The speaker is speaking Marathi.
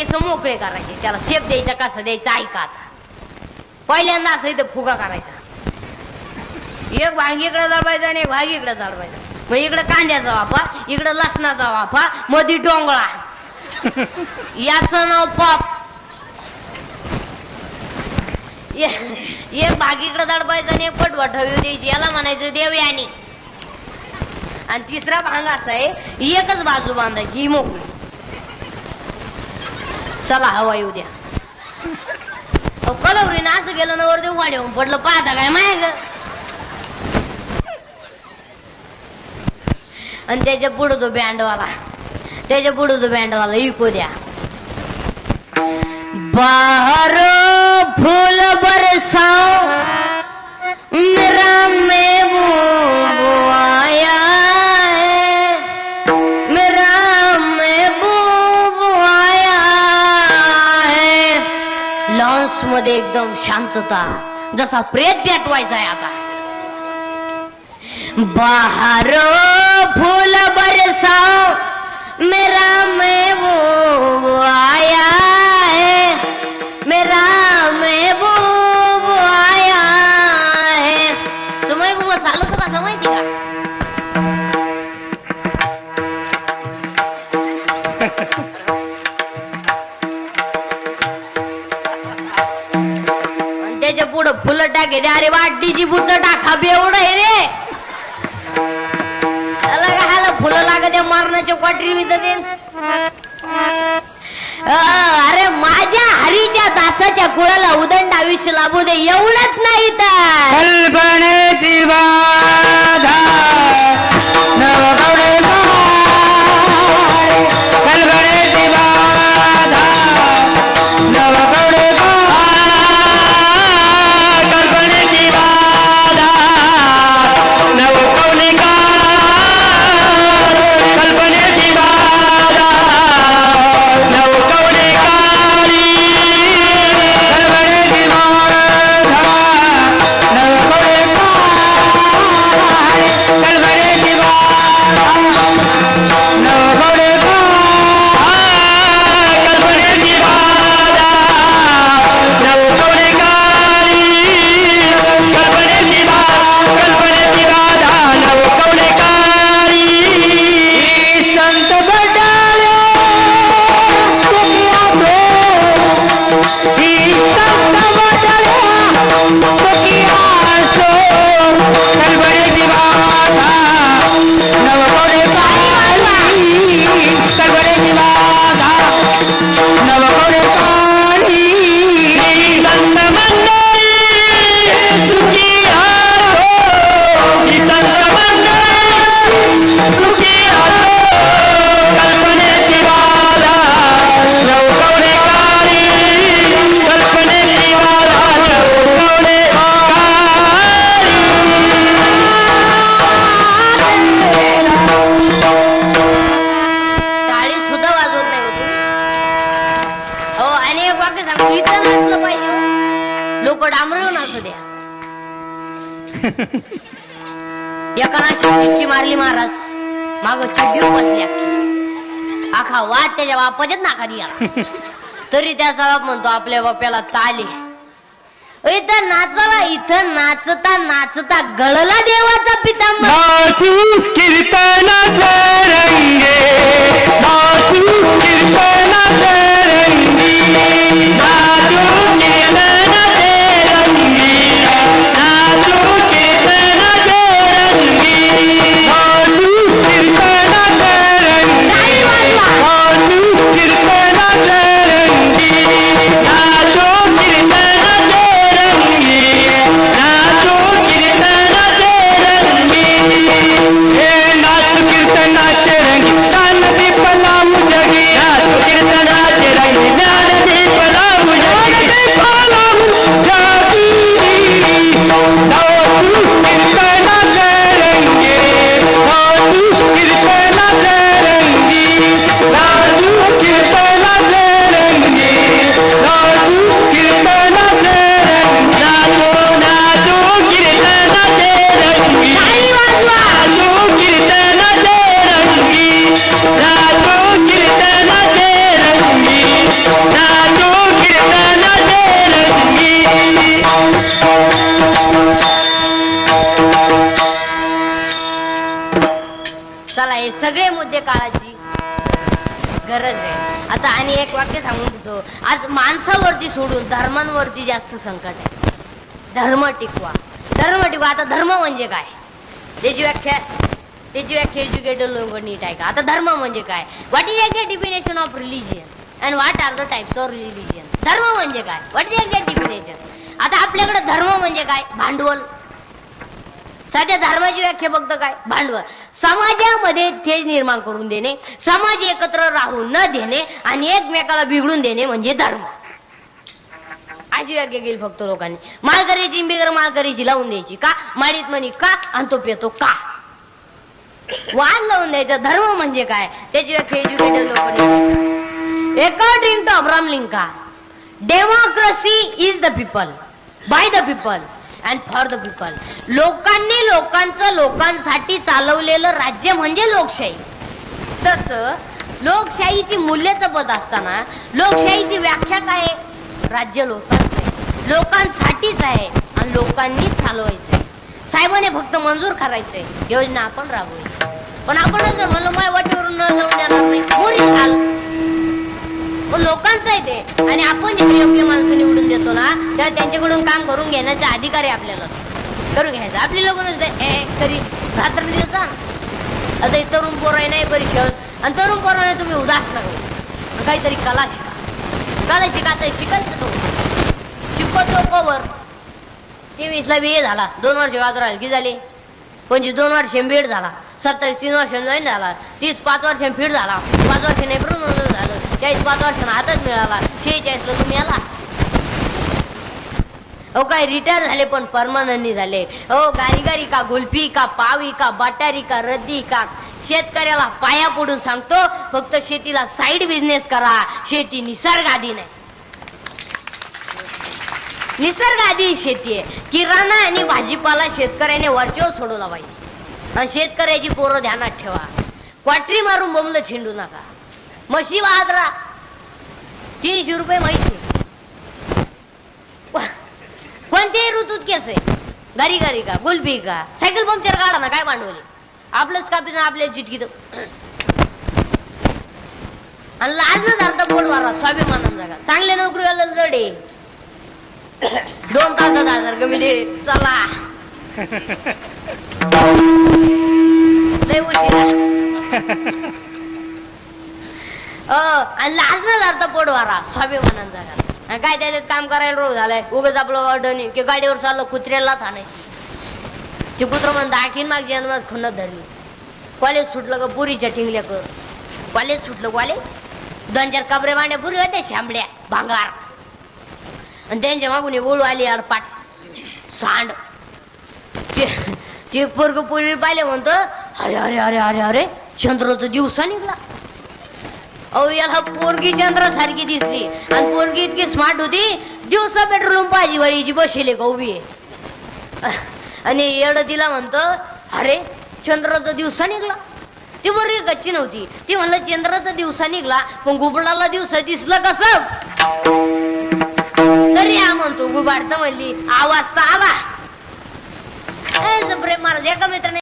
केस मोकळे करायचे. त्याला शेप द्यायचा कसा द्यायचं ऐका आता. पहिल्यांदा असं इथं फुगा करायचा. एक भांग इकडे दडवायचा आणि एक भाग इकडे दडवायचा मग इकडे कांद्याचा वाफा इकडे लसणाचा वाफा मधी डोंगळा. याचं नाव पॉप एक भाग इकडे दडवायचा आणि एक पटवा ठेवू द्यायची. याला म्हणायचं देवयानी आणि तिसरा भाग असा आहे एकच बाजू बांधायची ही मोकळी. चला हवा येऊ द्या. कलवरीनं असं गेलं ना वर देऊ गाडीहून पडलं पाहता काय माय ग? आणि त्याच्या पुढं तो बँडवाला त्याच्या पुढं तो बँडवाला इको द्या. बाहर फूल बरसाओ मेरा मेमू लॉन्समध्ये एकदम शांतता जसा प्रेत पेटवायचा आहे आता. बाहर फूल बरसाओ मेरा महबूब आया त्याच्या पुढं फुलं टाके अरे वाटीची बुच टाका बेवड आहे रे. त्याला काय हायला फुलं लागत आहे मरणाच्या क्वाटरी विधते अरे माझ्या हरीच्या दासाच्या कुळाला उदंड आयुष्य लाभू दे. एवढंच नाही तर एक वाक्य सांगतो इथं नाचलं पाहिजे लोक डांबरून असू द्या. एकानं अशी शिट्टी मारली महाराज. माग चिड्डी बसली अख्खी. आखा वाद त्याच्या बापाच्याच नाका दिला तरी त्याचा बाप म्हणतो आपल्या बाप्याला ताले. इथं नाचला इथं नाचता नाचता गळला देवाचा पितांबर. नाचू कीर्तनाचे रंगे. नाचू कीर्तनाचे सगळे काळाची गरज आहे. आता आणि एक वाक्य सांगून देतो. आज माणसावरती सोडून धर्मांवरती जास्त संकट आहे. धर्म टिकवा. धर्म टिकवा. आता धर्म म्हणजे काय? त्याची व्याख्या त्याची व्याख्या एज्युकेटेड लोक नीट आहे का आता धर्म म्हणजे काय? What is exact definition of religion and what are the types of religion धर्म म्हणजे काय? व्हॉट इज एक्झॅक्ट डिफिनेशन आता आपल्याकडे धर्म म्हणजे काय? भांडवल. साध्या धर्माची व्याख्या फक्त काय? भांडवल. समाजामध्ये तेज निर्माण करून देणे समाज एकत्र राहून न देणे आणि एकमेकाला बिघडून देणे म्हणजे धर्म. अशी व्याख्या केली फक्त लोकांनी. माळकरीची बिगर माळकरीची लावून द्यायची का? माळीत म्हणी का आणि तो पेतो का? वाद लावून द्यायचा. धर्म म्हणजे काय? त्याची व्याख्या एज्युकेटेड लोकांनी according to Abraham Lincoln democracy is the people by the people and for the people लोकांनी लोकांचं लोकांसाठी चालवलेलं राज्य म्हणजे लोकशाही. तसं लोकशाहीची मूल्यचं पद असताना लोकशाहीची व्याख्या काय आहे? राज्य लोकांचं आहे. लोकांसाठीच आहे आणि लोकांनीच चालवायचं आहे. साहेबाने फक्त मंजूर करायचंय. योजना आपण राबवायची. पण आपण जर म्हणलो माय वाटेवरून न जाऊन देणार नाही मोरी चाल पण लोकांचं आहे ते. आणि आपण जे योग्य माणसं निवडून देतो ना तेव्हा त्यांच्याकडून काम करून घेण्याचा अधिकार आहे आपल्याला. करून घ्यायचं. आपली लोक ए तरी रात्र दिवस जा आता हे तरुण पोरं आहे नाही परिषद. आणि तरुण पोराने तुम्ही उदास नका काहीतरी कला शिका. कला शिका तर शिकायचं तो शिकवतो कवर तेवीसला बी ए झाला. दोन वर्ष गाजर हलकी झाली. पंचवीस दोन वर्ष बीड झाला. सत्तावीस तीन वर्ष जॉईन झाला. तीस पाच वर्ष फीड झाला. पाच वर्ष नेपरून झाला. चाळीस पाच वर्षांना हातात मिळाला. शेहेचाळीसला तुम्ही आला. अहो काय रिटायर झाले पण परमानंटनी झाले. हो गारीगारी का गुलफी का पावी का बटारी का रद्दी का? शेतकऱ्याला पाया पडून सांगतो फक्त शेतीला साईड बिझनेस करा. शेती निसर्गाधीन आहे. निसर्गाधीन शेती आहे. किराणा आणि भाजीपाला शेतकऱ्याने वरचेवर सोडवला पाहिजे. आणि शेतकऱ्याची पोरं ध्यानात ठेवा. क्वाटरी मारून बोंबलं छिंडू नका. म्हशी वादरा. तीनशे रुपये म्हैशी. कोणत्याही ऋतूत केस आहे. गारी गारी का गुलबी का सायकल पंक्चर काढा ना काय भांडवली. आपलंच कापी ना आपल्या चिटकीत आणि लाज न धरता पोट वारा स्वाभिमानान जागा. चांगल्या नोकरीवाला जड आहे. दोन तासात हजार कमी दे. चला. लय उशिरा आणि लाज न धरता पोडवारा स्वाभिमानान जागा. काय त्याच्यात काम करायला रोग झालाय? उगाच आपलं वाटणी की गाडीवर चाललं कुत्र्यालाच आणायची. ते कुत्र म्हणतं आखीन माग जन्मात खुन्नत धरली. कॉलेज सुटलं का पुरीच्या ठिंगल्या कर. कॉलेज सुटलं कॉलेज? दोन चार कपरे मांड्या पुरी होत्या शांबड्या भांगार. आणि त्यांच्या मागून ओळू आली यार पाट. सांड. ते ते पोरग पुरी पाहिले म्हणतो अरे अरे अरे अरे अरे चंद्र तो दिवसा निघला. अहो याला पोरगी चंद्रासारखी दिसली. आणि पोरगी इतकी स्मार्ट होती दिवसा पेट्रोल पाहिजे वालीची बसेले का उभी आणि एड तिला म्हणतो अरे चंद्राचा दिवसा निघला. ती पोरगी कच्ची नव्हती. ती म्हणलं चंद्राचा दिवसा निघला पण गुबडाला दिवसा दिसला कसं? तरी हा म्हणतो गुबाड तर म्हणली आवाज तर आला. प्रेम महाराज एका मित्राने